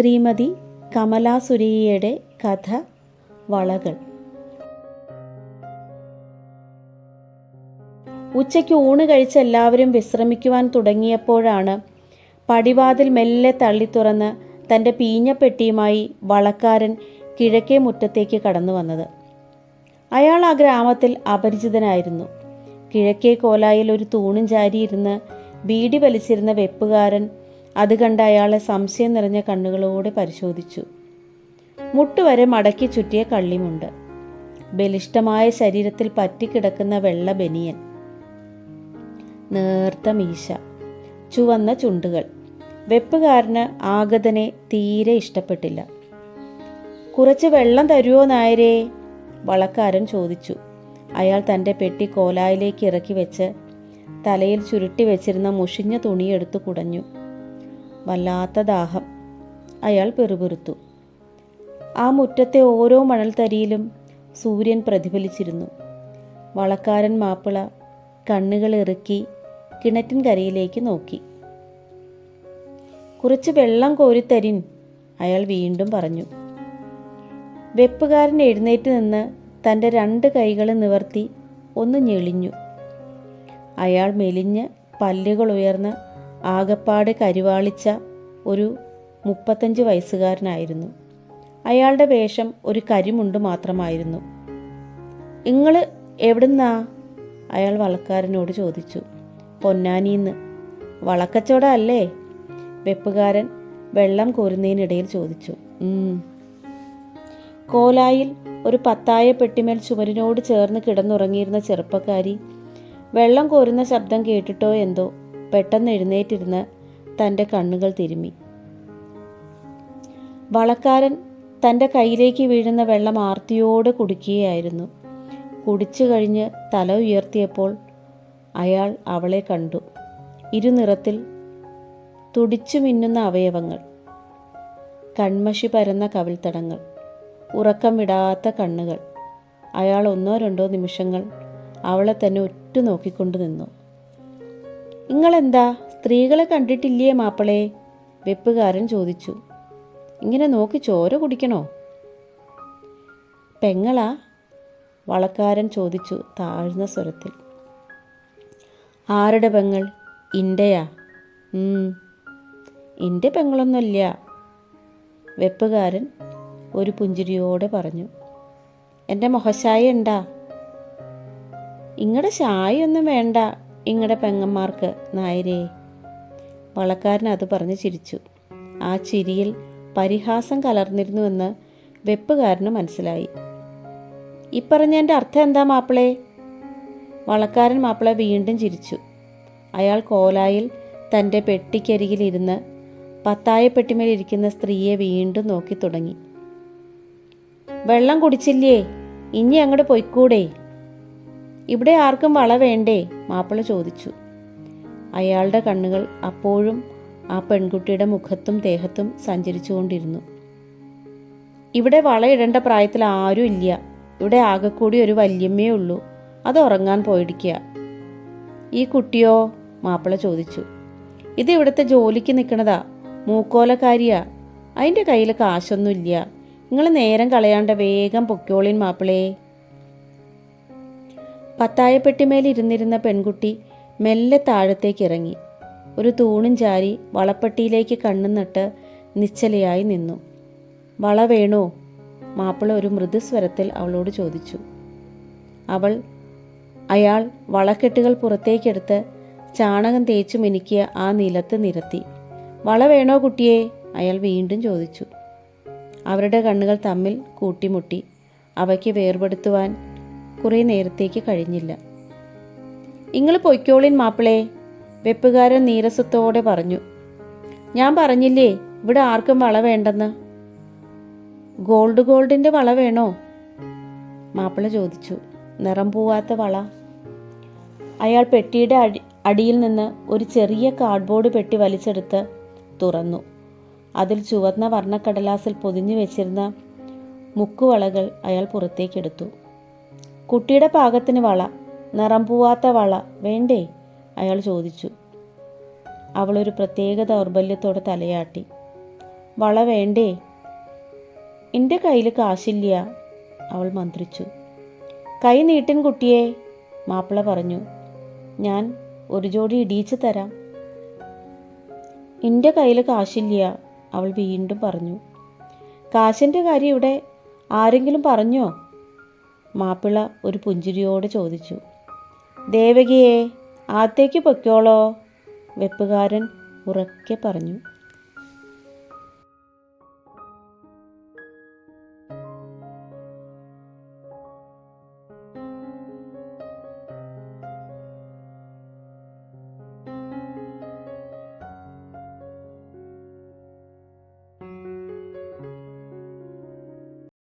ശ്രീമതി കമലാസുരയ്യയുടെ കഥ വളകൾ. ഉച്ചയ്ക്ക് ഊണ് കഴിച്ച് എല്ലാവരും വിശ്രമിക്കുവാൻ തുടങ്ങിയപ്പോഴാണ് പടിവാതിൽ മെല്ലെ തള്ളി തുറന്ന് തന്റെ പീഞ്ഞപ്പെട്ടിയുമായി വളക്കാരൻ കിഴക്കേ മുറ്റത്തേക്ക് കടന്നു വന്നത്. അയാൾ ആ ഗ്രാമത്തിൽ അപരിചിതനായിരുന്നു. കിഴക്കേ കോലായിൽ ഒരു തൂണും ചാരിയിരുന്ന് ബീഡി വലിച്ചിരുന്ന വെപ്പുകാരൻ അത് കണ്ട അയാളെ സംശയം നിറഞ്ഞ കണ്ണുകളോടെ പരിശോധിച്ചു. മുട്ടുവരെ മടക്കി ചുറ്റിയ കള്ളിമുണ്ട്. ബലിഷ്ടമായ ശരീരത്തിൽ പറ്റിക്കിടക്കുന്ന വെള്ള ബനിയൻ. നേർത്ത മീശ. ചുവന്ന ചുണ്ടുകൾ. വെപ്പുകാരന് ആഗതനെ തീരെ ഇഷ്ടപ്പെട്ടില്ല. കുറച്ച് വെള്ളം തരുമോ നായരേ? വളക്കാരൻ ചോദിച്ചു. അയാൾ തന്റെ പെട്ടി കോലായിലേക്ക് ഇറക്കി വെച്ച് തലയിൽ ചുരുട്ടി വെച്ചിരുന്ന മുഷിഞ്ഞ തുണിയെടുത്ത് കുടഞ്ഞു. വല്ലാത്ത ദാഹം. അയാൾ പെറുപെറുത്തു. ആ മുറ്റത്തെ ഓരോ മണൽത്തരിയിലും സൂര്യൻ പ്രതിഫലിച്ചിരുന്നു. വളക്കാരൻ മാപ്പിള കണ്ണുകൾ ഇറുക്കി കിണറ്റിൻ കരയിലേക്ക് നോക്കി. കുറച്ച് വെള്ളം കോരിത്തരിൻ അയാൾ വീണ്ടും പറഞ്ഞു. വെപ്പുകാരൻ എഴുന്നേറ്റ് നിന്ന് തന്റെ രണ്ട് കൈകൾ നിവർത്തി ഒന്ന് ഞെളിഞ്ഞു. അയാൾ മെലിഞ്ഞ് പല്ലുകൾ ഉയർന്ന് ആകപ്പാടെ കരിവാളിച്ച ഒരു മുപ്പത്തഞ്ച് വയസ്സുകാരനായിരുന്നു. അയാളുടെ വേഷം ഒരു കരിമുണ്ട് മാത്രമായിരുന്നു. നിങ്ങൾ എവിടുന്നാ? അയാൾ വളക്കാരനോട് ചോദിച്ചു. പൊന്നാനിന്ന്. വളക്കച്ചോട അല്ലേ? വെപ്പുകാരൻ വെള്ളം കോരുന്നതിനിടയിൽ ചോദിച്ചു. കോലായിൽ ഒരു പത്തായ പെട്ടിമേൽ ചുമരിനോട് ചേർന്ന് കിടന്നുറങ്ങിയിരുന്ന ചെറുപ്പക്കാരി വെള്ളം കോരുന്ന ശബ്ദം കേട്ടിട്ടോ എന്തോ? പെട്ടെന്ന് എഴുന്നേറ്റിരുന്ന് തന്റെ കണ്ണുകൾ തിരുമ്മി. വളക്കാരൻ തന്റെ കയ്യിലേക്ക് വീഴുന്ന വെള്ളം ആർത്തിയോടെ കുടിക്കുകയായിരുന്നു കുടിച്ചു കഴിഞ്ഞ് തല ഉയർത്തിയപ്പോൾ അയാൾ അവളെ കണ്ടു. ഇരുനിറത്തിൽ തുടിച്ചു മിന്നുന്ന അവയവങ്ങൾ കൺമഷി പരന്ന കവിൾത്തടങ്ങൾ ഉറക്കം വിടാത്ത കണ്ണുകൾ. അയാൾ ഒന്നോ രണ്ടോ നിമിഷങ്ങൾ അവളെ തന്നെ ഉറ്റു നോക്കിക്കൊണ്ട് നിന്നു. നിങ്ങളെന്താ? സ്ത്രീകളെ കണ്ടിട്ടില്ലേ മാപ്പിളെ? വെപ്പുകാരൻ ചോദിച്ചു. ഇങ്ങനെ നോക്കി ചോര കുടിക്കണോ? പെങ്ങളാ? വളക്കാരൻ ചോദിച്ചു താഴ്ന്ന സ്വരത്തിൽ. ആരുടെ പെങ്ങൾ? ഇന്റെയാ എന്റെ പെങ്ങളൊന്നുമില്ല. വെപ്പുകാരൻ ഒരു പുഞ്ചിരിയോടെ പറഞ്ഞു. എന്റെ മുഖശായ ഉണ്ടാ. ഇങ്ങടെ ശായൊന്നും വേണ്ട. ഇങ്ങടെ പെങ്ങന്മാർക്ക് നായരേ. വളക്കാരൻ അത് പറഞ്ഞ് ചിരിച്ചു. ആ ചിരിയിൽ പരിഹാസം കലർന്നിരുന്നുവെന്ന് വെപ്പുകാരന് മനസ്സിലായി. ഇപ്പറഞ്ഞതിന്റെ അർത്ഥം എന്താ മാപ്പിളെ? വളക്കാരൻ മാപ്പിള വീണ്ടും ചിരിച്ചു. അയാൾ കോലായിൽ തന്റെ പെട്ടിക്കരികിലിരുന്ന് പത്തായ പെട്ടിമേലിരിക്കുന്ന സ്ത്രീയെ വീണ്ടും നോക്കി തുടങ്ങി. വെള്ളം കുടിച്ചില്ലേ? ഇനി അങ്ങോട്ട് പൊയ്ക്കൂടെ? ഇവിടെ ആർക്കും വള വേണ്ടേ? മാപ്പിള ചോദിച്ചു. അയാളുടെ കണ്ണുകൾ അപ്പോഴും ആ പെൺകുട്ടിയുടെ മുഖത്തും ദേഹത്തും സഞ്ചരിച്ചുകൊണ്ടിരുന്നു. ഇവിടെ വളയിടേണ്ട പ്രായത്തിൽ ആരും ഇല്ല. ഇവിടെ ആകെക്കൂടി ഒരു വല്യമ്മയേ ഉള്ളൂ. അത് ഉറങ്ങാൻ പോയിടിക്കുക ഈ കുട്ടിയോ? മാപ്പിള ചോദിച്ചു. ഇത് ഇവിടുത്തെ ജോലിക്ക് നിൽക്കണതാ മൂക്കോലക്കാരിയാ. അതിന്റെ കയ്യിൽ കാശൊന്നുമില്ല. നിങ്ങൾ നേരം കളയാണ്ട് വേഗം പൊക്കോളിൻ മാപ്പിളേ. പത്തായപ്പെട്ടിമേൽ ഇരുന്നിരുന്ന പെൺകുട്ടി മെല്ലെ താഴത്തേക്ക് ഇറങ്ങി ഒരു തൂണും ചാരി വളപ്പെട്ടിയിലേക്ക് കണ്ണുനട്ട് നിശ്ചലയായി നിന്നു. വള വേണോ? മാപ്പിള ഒരു മൃദുസ്വരത്തിൽ അവളോട് ചോദിച്ചു. അവൾ അയാൾ വളക്കെട്ടുകൾ പുറത്തേക്കെടുത്ത് ചാണകം തേച്ചു മിനുക്കിയ ആ നിലത്ത് നിരത്തി. വള വേണോ കുട്ടിയെ? അയാൾ വീണ്ടും ചോദിച്ചു. അവരുടെ കണ്ണുകൾ തമ്മിൽ കൂട്ടിമുട്ടി. അവയ്ക്ക് വേർപെടുത്തുവാൻ കുറേ നേരത്തേക്ക് കഴിഞ്ഞില്ല. നിങ്ങൾ പൊയ്ക്കോളിൻ മാപ്പിളേ വെപ്പുകാരൻ നീരസത്തോടെ പറഞ്ഞു. ഞാൻ പറഞ്ഞില്ലേ ഇവിടെ ആർക്കും വള വേണ്ടെന്ന്? ഗോൾഡ് ഗോൾഡിന്റെ വള വേണോ? മാപ്പിള ചോദിച്ചു. നിറം പോവാത്ത വള. അയാൾ പെട്ടിയുടെ അടി അടിയിൽ നിന്ന് ഒരു ചെറിയ കാർഡ്ബോർഡ് പെട്ടി വലിച്ചെടുത്ത് തുറന്നു. അതിൽ ചുവന്ന വർണക്കടലാസിൽ പൊതിഞ്ഞു വെച്ചിരുന്ന മുക്കുവളകൾ അയാൾ പുറത്തേക്കെടുത്തു കുട്ടിയുടെ പാകത്തിന് വള നിറം പൂവാത്ത വള വേണ്ടേ? അയാൾ ചോദിച്ചു. അവളൊരു പ്രത്യേക ദൗർബല്യത്തോടെ തലയാട്ടി. വള വേണ്ടേ? എന്റെ കയ്യിൽ കാശില്ല അവൾ മന്ത്രിച്ചു. കൈ നീട്ടിൻ കുട്ടിയെ മാപ്പിള പറഞ്ഞു. ഞാൻ ഒരു ജോഡി ഇടിയിച്ചു തരാം. എന്റെ കയ്യിൽ കാശില്ല അവൾ വീണ്ടും പറഞ്ഞു. കാശിന്റെ കാര്യം ഇവിടെ ആരെങ്കിലും പറഞ്ഞോ? മാപ്പിള ഒരു പുഞ്ചിരിയോട് ചോദിച്ചു. ദേവകിയെ ആത്തേക്ക് പൊയ്ക്കോളോ വെപ്പുകാരൻ ഉറക്കെ പറഞ്ഞു.